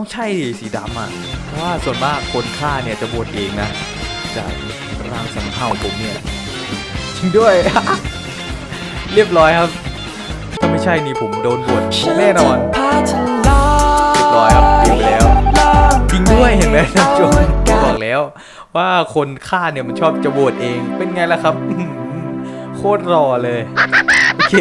ต้องใช่สีดำอะเพราะว่าส่วนมากคนฆ่าเนี่ยจะโหวตเองนะ จากร่างสังเห่าผมเนี่ยจริงด้วย เรียบร้อยครับ ถ้าไม่ใช่นี่ผมโดนโหวตแน่นอนเรียบร้อยครับเรียบแล้วจริงด้วยเห็นไหมท่านผู้ชมบอกแล้วว่าคนฆ่าเนี่ยมันชอบจะโหวตเองเป็นไงล่ะครับโคตรรอเลยโอเค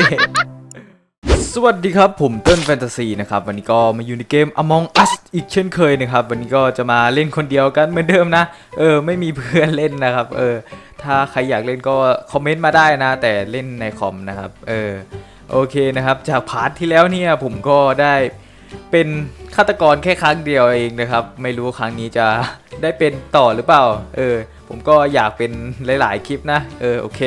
สวัสดีครับ ผมเติ้ลแฟนตาซีนะครับ วันนี้ก็มาอยู่ในเกม Among Us อีกเช่นเคยนะครับ วันนี้ก็จะมาเล่นคนเดียวกันเหมือนเดิมนะ เออ ไม่มีเพื่อนเล่นนะครับ เออ ถ้าใครอยากเล่นก็คอมเมนต์มาได้นะ แต่เล่นในคอมนะครับ เออ โอเคนะครับ จากพาร์ทที่แล้วเนี่ยผมก็ได้เป็นฆาตกรแค่ครั้งเดียวเองนะครับ ไม่รู้ครั้งนี้จะได้เป็นต่อหรือเปล่า เออ ผมก็อยากเป็นหลาย ๆ คลิปนะ เออ โอเค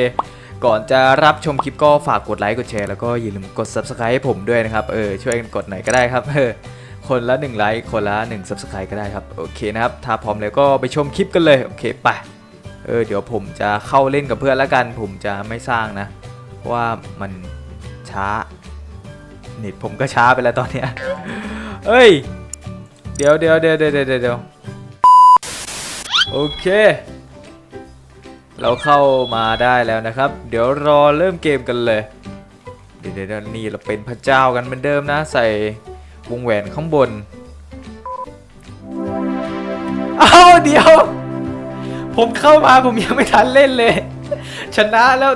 ก่อนจะรับชมคลิปก็ฝากกดไลค์กดแชร์แล้วก็อย่าลืมกด subscribe ให้ผมด้วยนะครับเออช่วยกันกดหน่อยก็ได้ครับเออคนละ1ไลค์คนละ1 subscribe ก็ได้ครับโอเคนะครับถ้าพร้อมแล้วก็ไปชมคลิปกันเลยโอเคไปเออเดี๋ยวผมจะเข้าเล่นกับเพื่อนแล้วกัน ผมจะไม่สร้างนะเพราะว่ามันช้าเน็ตผมก็ช้าไปแล้วตอนเนี้ยเอ้ยเดี๋ยวเดี๋ยวเดี๋ยวเดี๋ยวเดี๋ยวเดี๋ยวโอเค เราเข้ามาได้แล้วนะครับ เดี๋ยวรอเริ่มเกมกันเลย เดี๋ยวนี่เราเป็นพระเจ้ากันเหมือนเดิมนะ ใส่วงแหวนข้างบนเอาเดี๋ยว ผมเข้ามาผมยังไม่ทันเล่นเลย ชนะแล้ว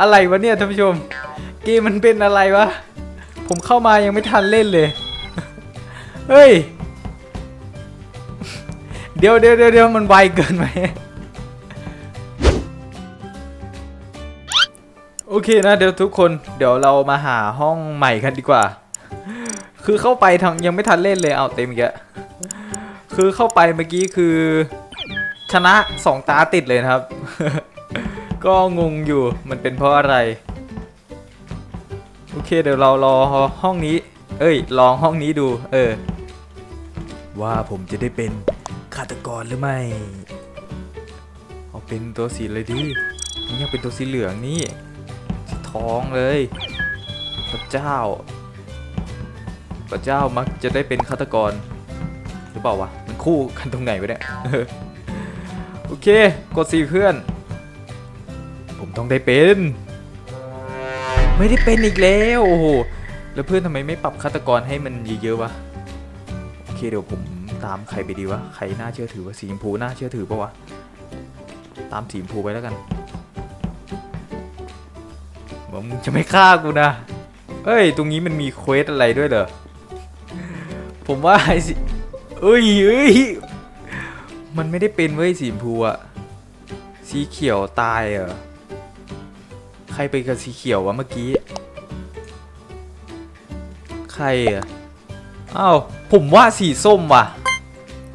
อะไรวะเนี่ยท่านผู้ชม เกมมันเป็นอะไรวะ ผมเข้ามายังไม่ทันเล่นเลย เฮ้ย เดี๋ยวเดี๋ยวเดี๋ยวเดี๋ยวมันไวเกินไป โอเคนะเดี๋ยวทุกคนเดี๋ยวเรามาหาห้องใหม่กันดีกว่า คือเข้าไปทางยังไม่ทันเล่นเลยเอาเต็มอีกคือเข้าไปเมื่อกี้คือ ชนะสองตาติดเลยนะครับ ก็งงอยู่มันเป็นเพราะอะไร โอเคเดี๋ยวเรารอห้องนี้ เอ้ย ลองห้องนี้ดู เออ ว่าผมจะได้เป็นฆาตกรหรือไม่ เอาเป็นตัวสีเลยดิผมอยากเป็นตัวสีเหลืองนี่ ทองเลย พระเจ้า พระเจ้ามักจะได้เป็นฆาตกร หรือเปล่าวะ มันคู่กันตรงไหนวะเนี่ย โอเค กดสี่เพื่อน ผมต้องได้เป็น ไม่ได้เป็นอีกแล้ว โอ้โห แล้วเพื่อนทำไมไม่ปรับฆาตกรให้มันเยอะๆวะ โอเคเดี๋ยวผมตามใครไปดีวะ ใครน่าเชื่อถือวะ สีชมพูน่าเชื่อถือปะวะ ตามสีชมพูไปแล้วกัน บอกมึงจะไม่ฆ่ากูนะ เอ้ย ตรงนี้มันมีเควสอะไรด้วยเหรอ ผมว่าไอ้สิเอ้ยเอ้ย มันไม่ได้เป็นเว้ยสีชมพูอะสีเขียวตายเหรอ ใครไปกับสีเขียววะเมื่อกี้ ใครอะอ้าวผมว่าสีส้มว่ะ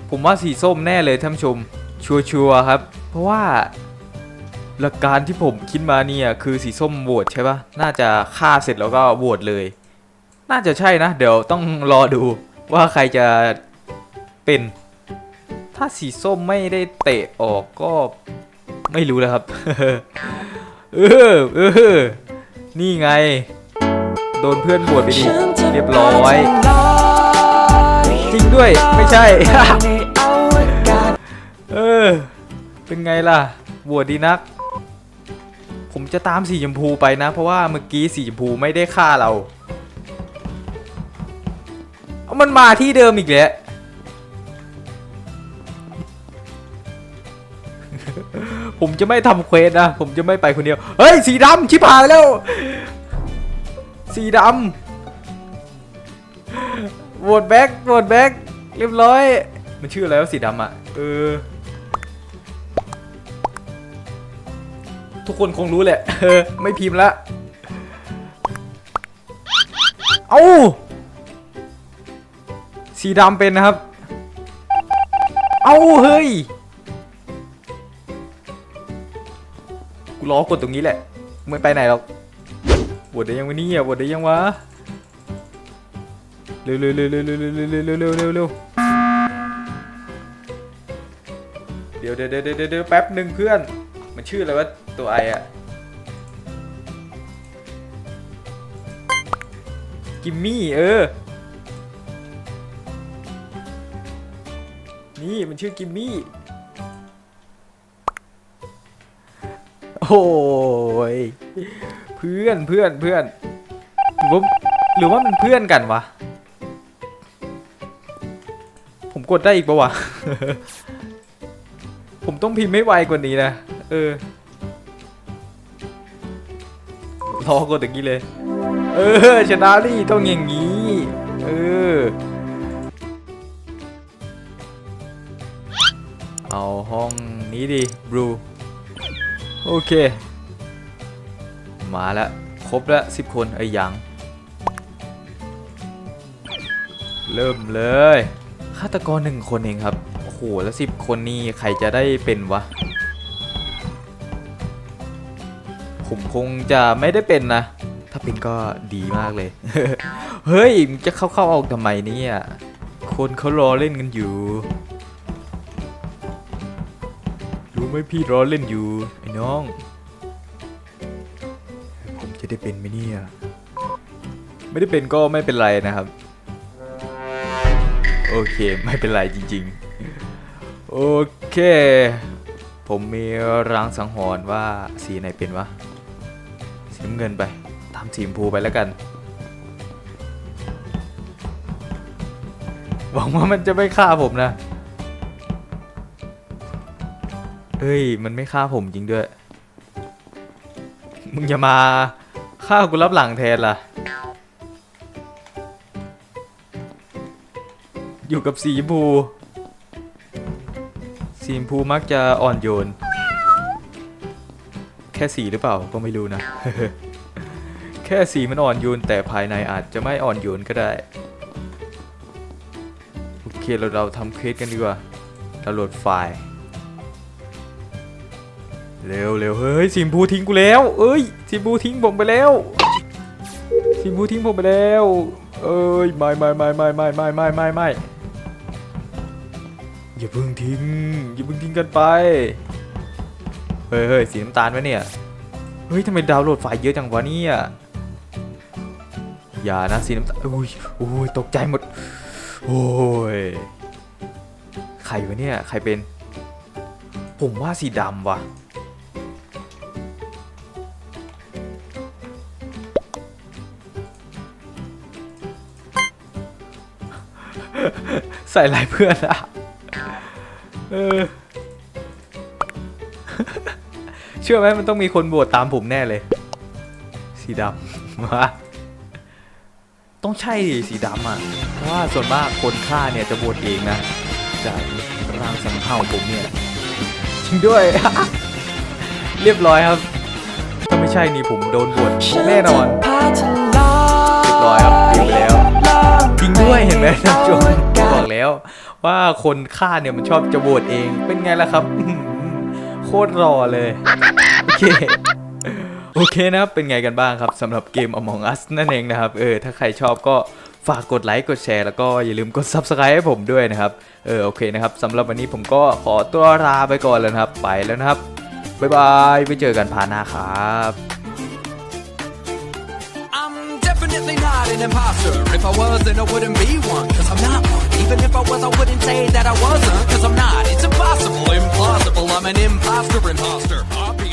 ผมว่าสีส้มแน่เลยท่านผู้ชม ชัวร์ๆครับ เพราะว่า หลักการที่ผมคิดมาเนี่ยคือสีส้มโหวตใช่ปะน่าจะฆ่าเสร็จแล้วก็โหวตเลย น่าจะใช่นะ เดี๋ยวต้องรอดูว่าใครจะเป็น ถ้าสีส้มไม่ได้เตะออกก็ไม่รู้แล้วครับ เออเออนี่ไง โดนเพื่อนบวชไปดิเรียบร้อย จริงด้วยไม่ใช่ เออ เป็นไงล่ะบวชดีนัก ผมจะตามสีชมพูไปนะ เพราะว่าเมื่อกี้สีชมพูไม่ได้ฆ่าเราเอามันมาที่เดิมอีกแล้วผมจะไม่ทำเควสนะ ผมจะไม่ไปคนเดียว เฮ้ย สีดำชิบหายแล้ว สีดำโหวตแบ็กโหวตแบ็กเรียบร้อย มันชื่ออะไรวะสีดำอะ เออ ทุกคนคงรู้แหละเออไม่พิมพ์ละ เอาสีดำเป็นนะครับ เอาเฮ้ย กูรอกดตรงนี้แหละไม่ไปไหนหรอกบวชได้ยังวะนี่ยบวชได้ยังวะ เร็วเร็วเร็วเร็วเร็วเร็วเร็วเร็วเร็วเร็วเดี๋ยวเดี๋ยวเดี๋ยวเดี๋ยวเดี๋ยวแป๊บหนึ่งเพื่อน มันชื่ออะไรวะตัวไออะกิมมี่เออ นี่มันชื่อกิมมี่ โอ้ย เพื่อนเพื่อนเพื่อนหรือว่าหรือว่ามันเพื่อนกันวะ ผมกดได้อีกปะวะ ผมต้องพิมพ์ให้ไวกว่านี้นะ เออรอกดตะกี้เลย เออ ชนะดิต้องอย่างนี้ เออ เอาห้องนี้ดิบลูโอเค มาแล้ว ครบแล้วสิบคนไอ้ยยัง เริ่มเลยฆาตกรหนึ่งคนเองครับ โอ้โห แล้วสิบคนนี้ใครจะได้เป็นวะ ผมคงจะไม่ได้เป็นนะ ถ้าเป็นก็ดีมากเลย เฮ้ยจะเข้าเข้าออกทำไมเนี่ยคนเขารอเล่นกันอยู่ รู้ไหมพี่รอเล่นอยู่ไอ้น้อง ผมจะได้เป็นไหมเนี่ย ไม่ได้เป็นก็ไม่เป็นไรนะครับ โอเคไม่เป็นไรจริง ๆ โอเค ผมมีรางสังหรณ์ว่าสีไหนเป็นวะ สีน้ำเงินไป ตามสีชมพูไปแล้วกันหวังว่ามันจะไม่ฆ่าผมนะเอ้ย มันไม่ฆ่าผมจริงด้วย มึงอย่ามาฆ่ากูรับหลังแทนล่ะ อยู่กับสีชมพูสีชมพูมักจะอ่อนโยน แค่สีหรือเปล่าก็ไม่รู้นะ แค่สีมันอ่อนโยนแต่ภายในอาจจะไม่อ่อนโยนก็ได้ โอเคเราเราทำเควสกันดีกว่าเราโหลดไฟล์ เร็วเร็วเฮ้ยสีชมพูทิ้งกูแล้ว เอ้ยสีชมพูทิ้งผมไปแล้วสีชมพูทิ้งผมไปแล้ว เอ้ยไม่ไม่ไม่ไม่ไม่ไม่ไม่ไม่ไม่อย่าเพิ่งทิ้งอย่าเพิ่งทิ้งกันไป เฮ้ยเฮ้ยสีน้ำตาลวะเนี่ย เฮ้ยทำไมดาวน์โหลดไฟล์เยอะจังวะเนี่ย อย่านะสีน้ำตาลอุ้ยอุ้ยตกใจหมด โอ้ย ใครวะเนี่ย ใครเป็น ผมว่าสีดำว่ะ ใส่ลายเพื่อนอะเออ ชื่อไหมมันต้องมีคนโหวตตามผมแน่เลย สีดำมาต้องใช่ดิสีดำอะเพราะว่าส่วนมากคนฆ่าเนี่ยจะโหวตเองนะ จากร่างสังเห่าผมเนี่ยจริงด้วย เรียบร้อยครับ ถ้าไม่ใช่นี่ผมโดนโหวตแน่นอนเรียบร้อยครับจริงแล้วจริงด้วยเห็นไหมท่านผู้ชมบอกแล้วว่าคนฆ่าเนี่ยมันชอบจะโหวตเองเป็นไงล่ะครับโคตรรอเลย โอเคโอเคนะครับ เป็นไงกันบ้างครับสำหรับเกม Among Us นั่นเองนะครับ เออ ถ้าใครชอบก็ฝากกดไลค์ กดแชร์ แล้วก็อย่าลืมกด Subscribe ให้ผมด้วยนะครับ เออ โอเคนะครับสำหรับวันนี้ผมก็ขอตัวลาไปก่อนแล้วนะครับ ไปแล้วนะครับ บ๊ายบายไว้เจอกันพาหน้าครับ I'm definitely not an imposter. If I was, then I wouldn't be one. Cause I'm not one. Even if I was, I wouldn't say that I wasn't. Cause I'm not. It's impossible, implausible. I'm an imposter, imposter. Obvious.